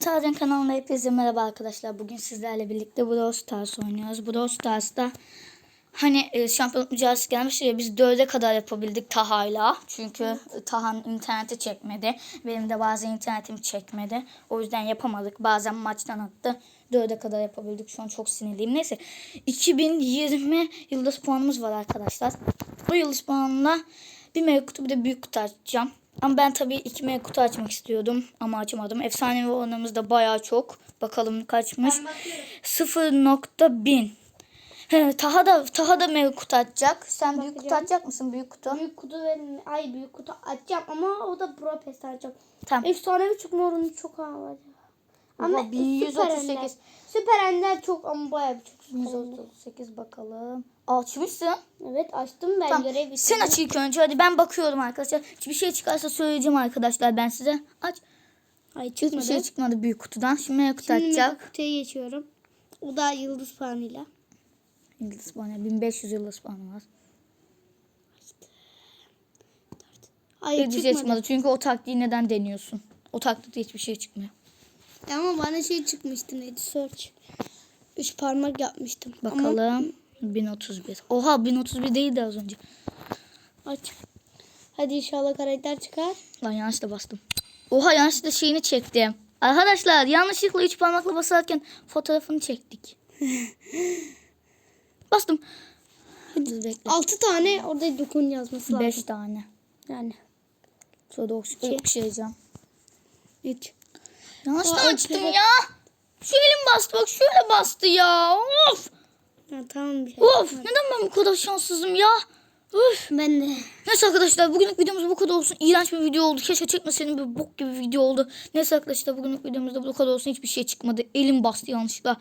Tarcan kanalına hepinize merhaba arkadaşlar. Bugün sizlerle birlikte Brawl Stars oynuyoruz. Brawl Stars'ta hani e, şampiyonluk mücadelesi gelmişti ya biz dörde kadar yapabildik Taha'yla. Çünkü Taha'nın interneti çekmedi. Benim de bazen internetim çekmedi. O yüzden yapamadık. Bazen maçtan attı. Dörde kadar yapabildik. Şu an çok sinirliyim. Neyse 2020 yıldız puanımız var arkadaşlar. Bu yıldız puanla bir mega kutu bir de büyük kutu açacağım. Ama ben tabii iki mega kutu açmak istiyordum ama açamadım. Efsanevi oranımız da bayağı çok. Bakalım kaçmış. 0.1000. He, Taha da Taha da mega kutu açacak. Sen büyük kutu Bakacağım. açacak mısın büyük kutu? Büyük kutu verin. Ay büyük kutu açacağım ama o da Pro Pass açacağım. Tamam. Efsanevi çıkma oranı çok havalı. Ama Oha, 1138. Süper Ender. Çok ama bayağı bir çok. Süper Ender. 138 bakalım. Açmışsın. Evet açtım ben Tamam. görev bitirdim. Sen aç ilk önce. Hadi ben bakıyorum arkadaşlar. Bir şey çıkarsa söyleyeceğim arkadaşlar ben size. Aç. Ay Hiçbir çıkmadı. şey çıkmadı büyük kutudan. Şimdi mega kutu Şimdi açacak. kutuya geçiyorum. O da yıldız puanıyla. Yıldız puanı. 1500 yıldız puanı var. Hayır Hiçbir şey çıkmadı. Çünkü o taktiği neden deniyorsun? O taktikte hiçbir şey çıkmıyor. Ama bana şey çıkmıştı neydi search. Üç parmak yapmıştım. Ama Bakalım. 1031. Oha 1031 değildi az önce. aç. Hadi inşallah karakter çıkar. Lan yanlışla bastım. Oha yanlışlıkla şeyini çektim. Arkadaşlar yanlışlıkla üç parmakla basarken fotoğrafını çektik. Bastım. Hadi bekle. Altı tane orada dokun yazması lazım. 5 tane. Yani. Okş- okşayacağım. Hiç. Yanlışla açtım evet. ya. Şu elim bastı bak şöyle bastı ya. Of. Ha, tamam bir şey. Of. Neden ben bu kadar şanssızım ya? Üf. Ben de. Neyse arkadaşlar bugünlük videomuz bu kadar olsun. İğrenç bir video oldu. Keşke çekmeseydim bir bok gibi video oldu. Neyse arkadaşlar bugünlük videomuzda bu kadar olsun. Hiçbir şey çıkmadı. Elim bastı yanlışlıkla.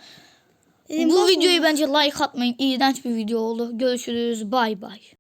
Elim bu videoyu bence like atmayın. İğrenç bir video oldu. Görüşürüz. Bay bay.